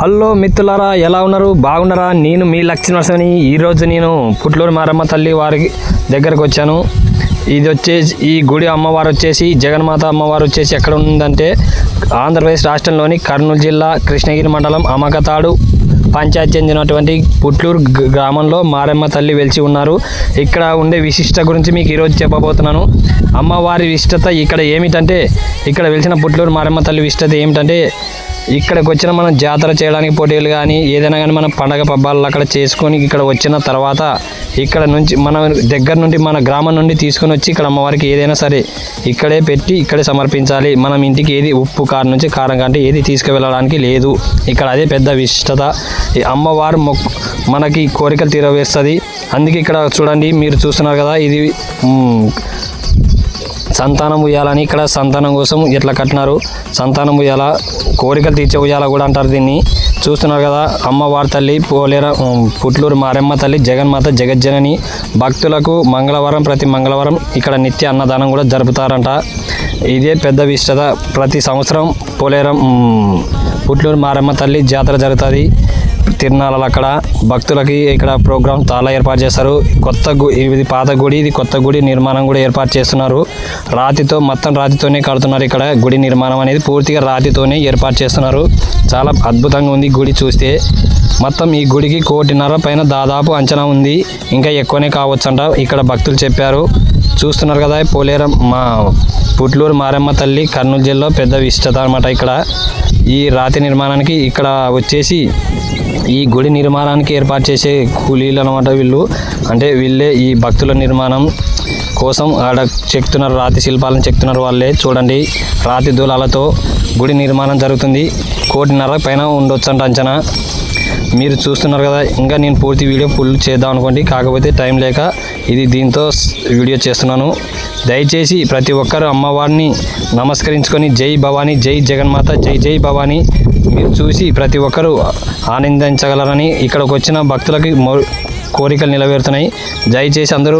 Hello మిత్రులారా ఎలా ఉన్నారు? బాగున్నారా? నేను మీ లక్ష్మణని ఈరోజు నేను పుట్లూరు మారమ్మ తల్లి వారి దగ్గరకు వచ్చాను. ఇది వచ్చేసి ఈ గుడి అమ్మవారు వచ్చేసి జగన్మాత అమ్మవారు వచ్చేసి ఎక్కడ ఉందంటే ఆంధ్రప్రదేశ్ రాష్ట్రంలోని కర్నూలు జిల్లా కృష్ణగిరి మండలం అమకతాడు పంచాయతీ చెందినటువంటి పుట్లూరు గ్రామంలో మారమ్మ తల్లి వెలిచి ఉన్నారు. ఇక్కడ ఉండే విశిష్ట గురించి మీకు ఈరోజు చెప్పబోతున్నాను. అమ్మవారి విశిష్టత ఇక్కడ ఏమిటంటే ఇక్కడ వెలిసిన పుట్లూరు మారమ్మ తల్లి విశిష్టత ఏమిటంటే ఇక్కడికి వచ్చిన మనం జాతర చేయడానికి పోటీలు కానీ ఏదైనా కానీ మనం పండగ పబ్బాలు అక్కడ చేసుకొని ఇక్కడ వచ్చిన తర్వాత ఇక్కడ నుంచి మన దగ్గర నుండి మన గ్రామం నుండి తీసుకొని వచ్చి ఇక్కడ అమ్మవారికి ఏదైనా సరే ఇక్కడే పెట్టి ఇక్కడే సమర్పించాలి. మనం ఇంటికి ఏది ఉప్పు కారం నుంచి కారం కంటే ఏది తీసుకువెళ్ళడానికి లేదు. ఇక్కడ అదే పెద్ద విశిష్టత. ఈ అమ్మవారు మొక్ మనకి కోరికలు తీరవేస్తుంది. అందుకే ఇక్కడ చూడండి మీరు చూస్తున్నారు కదా ఇది సంతానం ఉయ్యాలని ఇక్కడ సంతానం కోసం ఇట్లా కట్టినారు? సంతానం ఉయ్యాల కోరికలు తీర్చే ఉయ్యాల కూడా అంటారు దీన్ని. చూస్తున్నారు కదా అమ్మవారి తల్లి పోలేర పుట్లూరు మారెమ్మ తల్లి జగన్మాత జగజ్జనని భక్తులకు మంగళవారం ప్రతి మంగళవారం ఇక్కడ నిత్య అన్నదానం కూడా జరుపుతారంట. ఇదే పెద్ద విశిష్టత. ప్రతి సంవత్సరం పోలేరం పుట్లూరు మారెమ్మ తల్లి జాతర జరుగుతుంది. తిరునాళ్ళలు అక్కడ భక్తులకి ఇక్కడ ప్రోగ్రామ్ చాలా ఏర్పాటు చేస్తారు కొత్త ఇది పాత గుడి ఇది కొత్త గుడి నిర్మాణం కూడా ఏర్పాటు చేస్తున్నారు. రాతితో మొత్తం రాతితోనే కడుతున్నారు ఇక్కడ గుడి నిర్మాణం అనేది. పూర్తిగా రాతితోనే ఏర్పాటు చేస్తున్నారు. చాలా అద్భుతంగా ఉంది గుడి చూస్తే. మొత్తం ఈ గుడికి కోటిన్నర పైన దాదాపు అంచనా ఉంది. ఇంకా ఎక్కువనే కావచ్చంట. ఇక్కడ భక్తులు చెప్పారు. చూస్తున్నారు కదా పోలేరం మా పుట్లూరు మారమ్మ తల్లి కర్నూలు జిల్లా పెద్ద విశిష్టత అనమాట ఇక్కడ. ఈ రాతి నిర్మాణానికి ఇక్కడ వచ్చేసి ఈ గుడి నిర్మాణానికి ఏర్పాటు చేసే కూలీలు అనమాట వీళ్ళు. అంటే వీళ్ళే ఈ భక్తుల నిర్మాణం. కోసం ఆడ చెక్తున్నారు రాతి శిల్పాలను చెక్తున్నారు వాళ్ళే. చూడండి రాతి దూలాలతో గుడి నిర్మాణం జరుగుతుంది. కోటిన్నర పైన ఉండొచ్చు అంట అంచనా. మీరు చూస్తున్నారు కదా ఇంకా నేను పూర్తి వీడియో ఫుల్ చేద్దాం అనుకోండి. కాకపోతే టైం లేక ఇది దీంతో వీడియో చేస్తున్నాను. దయచేసి ప్రతి ఒక్కరు అమ్మవారిని నమస్కరించుకొని జై భవానీ జై జగన్మాత జై జై భవానీ. మీరు చూసి ప్రతి ఒక్కరూ ఆనందించగలరని ఇక్కడికి వచ్చిన భక్తులకి కోరికలు నెరవేరుతున్నాయి. దయచేసి అందరూ